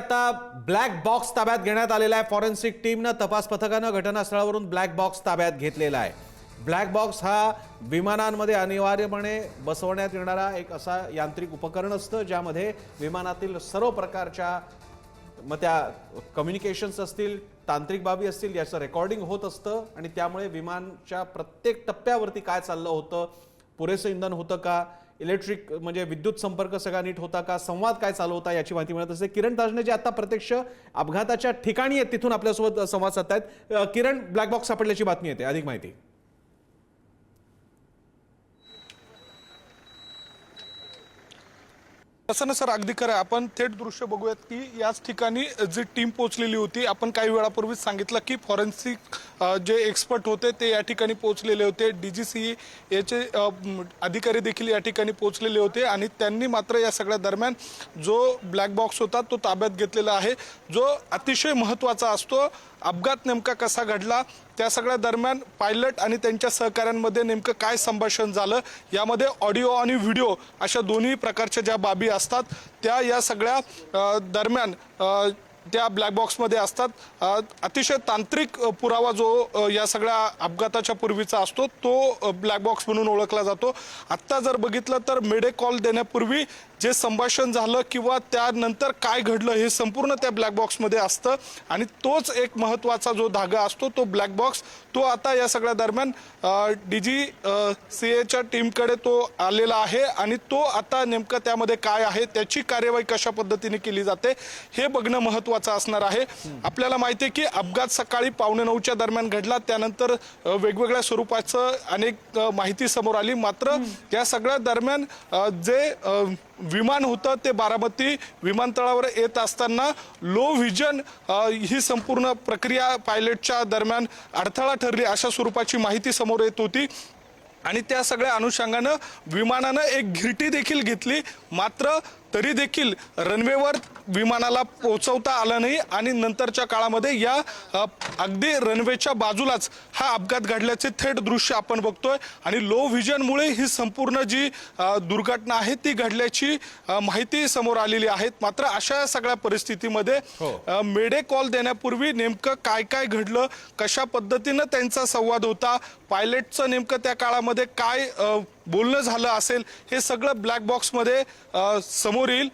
आता black box ताब्यात घेण्यात आलेला आहे. फॉरेन्सिक टीमनं तपास पथकानं घटनास्थळावरून ब्लॅक बॉक्स ताब्यात घेतलेला आहे. ब्लॅक बॉक्स हा विमानांमध्ये अनिवार्यपणे बसवण्यात येणारा एक असा यांत्रिक उपकरण असतं ज्यामध्ये विमानातील सर्व प्रकारच्या मग त्या कम्युनिकेशन्स असतील तांत्रिक बाबी असतील याचं रेकॉर्डिंग होत असतं आणि त्यामुळे विमानच्या प्रत्येक टप्प्यावरती काय चाललं होतं पुरेसं इंधन होतं का इलेक्ट्रिक म्हणजे विद्युत संपर्क सगळा नीट होता का संवाद काय चालू होता याची माहिती मिळत असते. किरण ताजने जे आता प्रत्यक्ष अपघाताच्या ठिकाणी आहेत तिथून आपल्यासोबत संवाद साधतायत. आहेत किरण ब्लॅक बॉक्स सापडल्याची बातमी येते. अधिक माहिती. तसं ना सर अगदी खरं आपण थेट दृश्य बघूयात की याच ठिकाणी जी टीम पोहोचलेली होती आपण काही वेळापूर्वीच सांगितलं की फॉरेन्सिक जे एक्सपर्ट होते ते या ठिकाणी पोहोचलेले होते. डी जी सी याचे अधिकारी देखील या ठिकाणी पोहोचलेले होते आणि त्यांनी मात्र या सगळ्या दरम्यान जो ब्लॅक बॉक्स होता तो ताब्यात घेतलेला आहे. जो अतिशय महत्त्वाचा असतो अपघात नेमका कसा घडला त्या सगळ्या दरम्यान पायलट आणि त्यांच्या सहकाऱ्यांमध्ये नेमकं काय संभाषण झालं यामध्ये ऑडिओ आणि व्हिडिओ अशा दोन्ही प्रकारच्या ज्या बाबी असतात त्या या सगळ्या दरम्यान त्या ब्लॅक बॉक्समध्ये असतात. अतिशय तांत्रिक पुरावा जो या सगळ्या अपघाताच्या पूर्वीचा असतो तो ब्लॅक बॉक्स म्हणून ओळखला जातो. आत्ता जर बघितलं तर मेडे कॉल देण्यापूर्वी जे संभाषण झालं किंवा त्यानंतर काय घडलं हे संपूर्ण त्या ब्लॅक बॉक्समध्ये असतं. आणि तोच एक महत्त्वाचा जो धागा असतो तो ब्लॅक बॉक्स तो आता या सगळ्या दरम्यान डी जी सी एच्या टीमकडे तो आलेला आहे आणि तो आता नेमकं त्यामध्ये काय आहे त्याची कार्यवाही कशा पद्धतीने केली जाते हे बघणं महत्त्वाचं महत्त्वाचा असणार आहे. आपल्याला माहिती आहे की अपघात सकाळी पावणे नऊच्या दरम्यान घडला. त्यानंतर वेगवेगळ्या स्वरूपाचं अनेक माहिती समोर आली. मात्र या सगळ्या दरम्यान जे विमान होतं ते बारामती विमानतळावर येत असताना लो व्हिजन ही संपूर्ण प्रक्रिया पायलटच्या दरम्यान अडथळा ठरली अशा स्वरूपाची माहिती समोर येत होती. आणि त्या सगळ्या अनुषंगानं विमानानं एक घिरटी देखील घेतली. मात्र तरी देखील रनवेवर विमानाला पोहोचवता आलं नाही आणि नंतरच्या काळामध्ये या अगदी रनवेच्या बाजूलाच हा अपघात घडल्याचे थेट दृश्य आपण बघतोय आणि लो व्हिजनमुळे ही संपूर्ण जी दुर्घटना आहे ती घडल्याची माहिती समोर आलेली आहे मात्र अशा सगळ्या परिस्थितीमध्ये हो. मेडे कॉल देण्यापूर्वी नेमकं काय काय घडलं कशा पद्धतीनं त्यांचा संवाद होता पायलटचं नेमकं त्या काळामध्ये काय बोलणं झालं असेल हे सगळं ब्लॅक बॉक्समध्ये समोर Muril.